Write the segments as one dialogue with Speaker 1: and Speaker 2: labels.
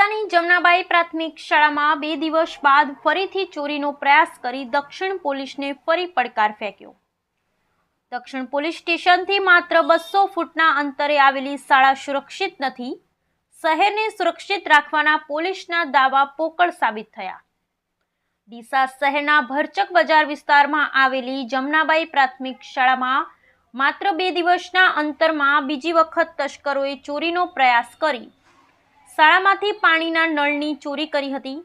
Speaker 1: ડીસાની જમનાબાઈ પ્રાથમિક શાળામાં બે દિવસ બાદ ફરીથી ચોરીનો પ્રયાસ કરી દક્ષિણ પોલીસને ફરી પડકાર ફેંક્યો. દક્ષિણ પોલીસ સ્ટેશનથી માત્ર બસો ફૂટના અંતરે આવેલી શાળા સુરક્ષિત નથી, શહેરને સુરક્ષિત રાખવાના પોલીસના દાવા પોકળ સાબિત થયા. ડીસા શહેરના ભરચક બજાર વિસ્તારમાં આવેલી જમનાબાઈ પ્રાથમિક શાળામાં માત્ર બે દિવસના અંતરમાં બીજી વખત તસ્કરોએ ચોરીનો પ્રયાસ કરી શાળામાંથી પાણીના નળની ચોરી કરી હતી.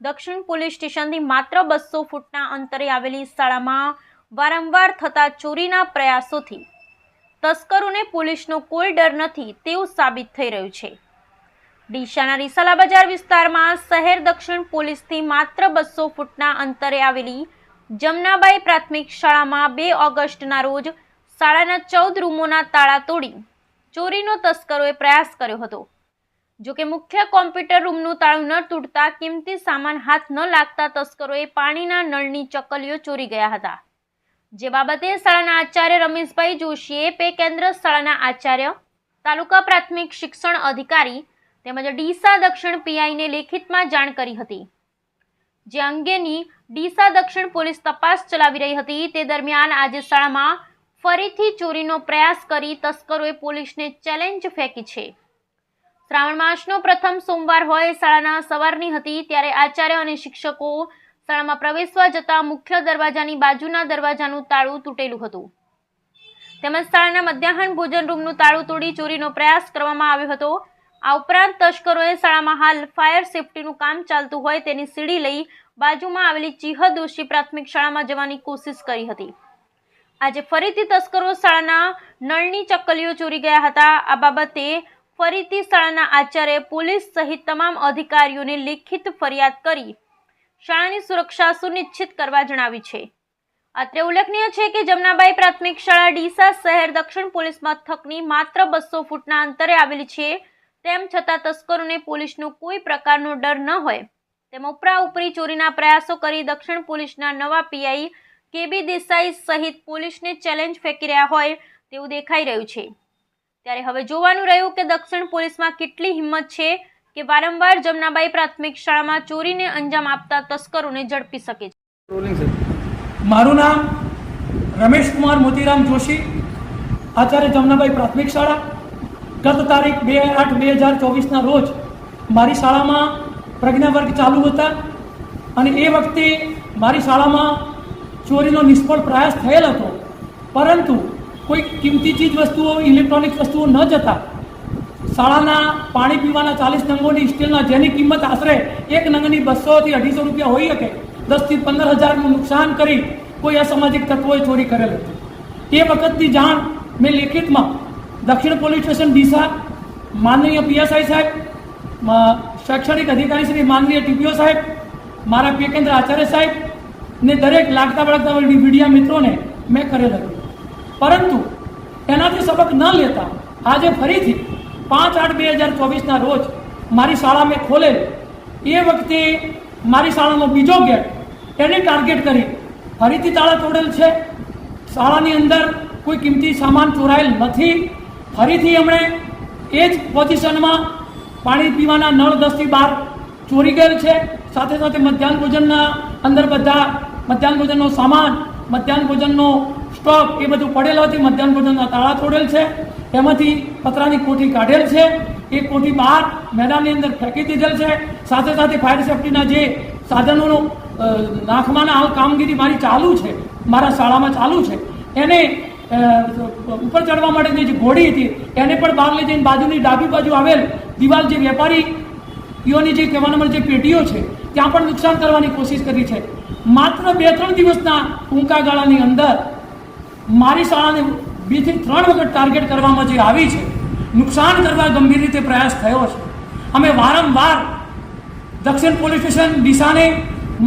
Speaker 1: દક્ષિણ પોલીસ સ્ટેશનથી માત્ર બસો ફૂટના અંતરે આવેલી શાળામાં વારંવાર થતા ચોરીના પ્રયાસોથી તસ્કરોને પોલીસનો કોઈ ડર નથી તેવું સાબિત થઈ રહ્યું છે. ડીસાના રીસાલા બજાર વિસ્તારમાં શહેર દક્ષિણ પોલીસથી માત્ર બસો ફૂટના અંતરે આવેલી જમનાબાઈ પ્રાથમિક શાળામાં બે ઓગસ્ટના રોજ શાળાના ચૌદ રૂમોના તાળા તોડી ચોરીનો તસ્કરોએ પ્રયાસ કર્યો હતો. જો કે મુખ્ય કોમ્પ્યુટર રૂમનું તાળું ન તૂટતા કિંમતી સામાન હાથ ન લાગતા તસ્કરોએ પાણીના નળની ચકલીઓ ચોરી ગયા હતા. જે બાબતે શાળાના આચાર્ય રમેશભાઈ જોશીએ પે કેન્દ્ર શાળાના આચાર્ય, તાલુકા પ્રાથમિક શિક્ષણ અધિકારી તેમજ ડીસા દક્ષિણ પીઆઈને લેખિતમાં જાણ કરી હતી. જે અંગેની ડીસા દક્ષિણ પોલીસ તપાસ ચલાવી રહી હતી તે દરમિયાન આજે શાળામાં ફરીથી ચોરીનો પ્રયાસ કરી તસ્કરોએ પોલીસને ચેલેન્જ ફેંકી છે. શ્રાવણ માસનો પ્રથમ સોમવાર હોય શાળાના સવારની હતી ત્યારે આચાર્ય અને શિક્ષકો શાળામાં પ્રવેશવા જતા મુખ્ય દરવાજાની બાજુના દરવાજાનું તાળું તૂટેલું હતું. તેમજ શાળાના મધ્યાહન ભોજન રૂમનું તાળું તોડી ચોરીનો પ્રયાસ કરવામાં આવ્યો હતો. આ ઉપરાંત તસ્કરોએ શાળામાં હાલ ફાયર સેફટીનું કામ ચાલતું હોય તેની સીડી લઈ બાજુમાં આવેલી ચિહ દોશી પ્રાથમિક શાળામાં જવાની કોશિશ કરી હતી. આજે ફરીથી તસ્કરો શાળાના નળની ચક્કલીઓ ચોરી ગયા હતા. આ બાબતે ફરીથી શાળાના આચાર્ય પોલીસ સહિત તમામ અધિકારીઓને લેખિત ફરિયાદ કરી શાળાની સુરક્ષા સુનિશ્ચિત કરવા જણાવી છે. અત્રે ઉલ્લેખનીય છે કે જમનાબાઈ પ્રાથમિક શાળા ડીસા શહેર દક્ષિણ પોલીસ મથકની માત્ર બસો ફૂટના અંતરે આવેલી છે. તેમ છતાં તસ્કરોને પોલીસનો કોઈ પ્રકારનો ડર ન હોય. તેમ ઉપરા ઉપરી ચોરીના પ્રયાસો કરી દક્ષિણ પોલીસના નવા પીઆઈ કેબી દેસાઈ સહિત પોલીસને ચેલેન્જ ફેંકી રહ્યા હોય તેવું દેખાઈ રહ્યું છે. ત્યારે હવે જોવાનું રહ્યું કે દક્ષિણ પોલીસમાં કેટલી હિંમત છે કે વારંવાર જમનાબાઈ પ્રાથમિક શાળામાં ચોરીને અંજામ આપતા તસ્કરોને ઝડપી શકે છે.
Speaker 2: મારું નામ રમેશ કુમાર મોતીરામ જોશી આચાર્ય જમનાબાઈ પ્રાથમિક શાળા. ગત તારીખ બે આઠ બે હજાર ચોવીસના રોજ મારી શાળામાં પ્રજ્ઞા વર્ગ ચાલુ હતા અને એ વખતે મારી શાળામાં ચોરીનો નિષ્ફળ પ્રયાસ થયેલ હતો. પરંતુ કોઈ કિંમતી ચીજ વસ્તુઓ ઇલેક્ટ્રોનિક વસ્તુઓ ન જતા. શાળાના પાણી પીવાના ચાલીસ નંગોની સ્ટીલના જેની કિંમત આશરે એક નંગની બસોથી અઢીસો રૂપિયા હોઈ શકે, દસથી પંદર હજારનું નુકસાન કરી કોઈ અસામાજિક તત્વોએ ચોરી કરેલ. હતી એ વખતની જાણ મેં લેખિતમાં દક્ષિણ પોલીસ સ્ટેશન ડીસા માનનીય પીએસઆઈ સાહેબ શૈક્ષણિક અધિકારી શ્રી માનનીય ટીપીઓ સાહેબ, મારા કેન્દ્ર આચાર્ય સાહેબ ને દરેક લાગતા વળગતા મીડિયા મિત્રોને મેં કરેલ હતું. પરંતુ એનાથી સબક ન લેતા આજે ફરીથી પાંચ આઠ બે હજાર ચોવીસના રોજ મારી શાળા મેં ખોલેલ. એ વખતે મારી શાળાનો બીજો ગેટ એને ટાર્ગેટ કરી ફરીથી તાળા તોડેલ છે. શાળાની અંદર કોઈ કિંમતી સામાન ચોરાયેલ નથી. ફરીથી એમણે એ જ પોઝિશનમાં પાણી પીવાના નળ દસથી બાર ચોરી ગયેલ છે. સાથે સાથે મધ્યાહન ભોજનના અંદર બધા મધ્યાહન ભોજનનો સામાન, મધ્યાહન ભોજનનો સ્ટોક એ બધું પડેલ હતી મધ્યાહન ભોજનના તાળા તોડેલ છે, એમાંથી પતરાની કોઠી કાઢેલ છે, એ કોઠી બહાર મેદાનની અંદર ફેંકી દીધેલ છે, સાથે સાથે ફાયર સેફટીના જે સાધનોનો નાખવાના હાલ કામગીરી મારી ચાલુ છે, મારા શાળામાં ચાલુ છે. એને ઉપર ચડવા માટેની જે ઘોડી હતી, એને પણ બહાર લઈ જઈને બાજુની ડાબી બાજુ આવેલ દિવાલ જે વેપારી ઈઓની જે કહેવાના જે પેટીઓ છે, ત્યાં પણ નુકસાન કરવાની કોશિશ કરી છે. માત્ર બે ત્રણ દિવસના ટૂંકા ગાળાની અંદર મારી શાળાને બેથી ત્રણ વખત ટાર્ગેટ કરવામાં જે આવી છે, નુકસાન કરવા ગંભીર રીતે પ્રયાસ થયો છે. અમે વારંવાર દક્ષિણ પોલીસ સ્ટેશન દિશાને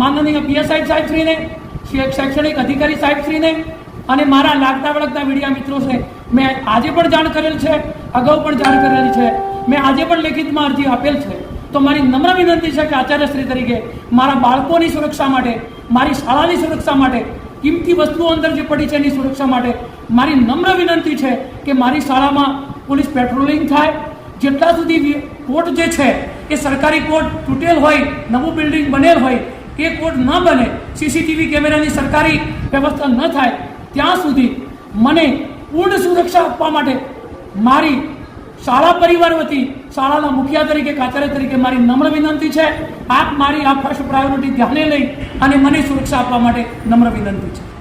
Speaker 2: માનનીય પીએસઆઈ સાહેબશ્રીને શૈક્ષણિક અધિકારી સાહેબશ્રીને અને મારા લાગતા વળગતા મીડિયા મિત્રો છે મેં આજે પણ જાણ કરેલ છે, અગાઉ પણ જાણ કરેલી છે. મેં આજે પણ લેખિતમાં અરજી આપેલ છે. તો મારી નમ્ર વિનંતી છે કે આચાર્યશ્રી તરીકે મારા બાળકોની સુરક્ષા માટે, મારી શાળાની સુરક્ષા માટે કિંમતી વસ્તુઓ અંદર જે પડી છે એની સુરક્ષા માટે મારી નમ્ર વિનંતી છે કે મારી શાળામાં પોલીસ પેટ્રોલિંગ થાય. જેટલા સુધી કોર્ટ જે છે, એ સરકારી કોર્ટ તૂટેલ હોય, નવું બિલ્ડિંગ બનેલ હોય, એ કોર્ટ ન બને, સીસીટીવી કેમેરાની સરકારી વ્યવસ્થા ન થાય, ત્યાં સુધી મને પૂર્ણ સુરક્ષા આપવા માટે મારી શાળા પરિવાર વતી શાળાના મુખિયા તરીકે કાચાર્ય તરીકે મારી નમ્ર વિનંતી છે. આપ મારી આ ફર્સ્ટ પ્રાયોરિટી ધ્યાને લઈ અને મને સુરક્ષા આપવા માટે નમ્ર વિનંતી છે.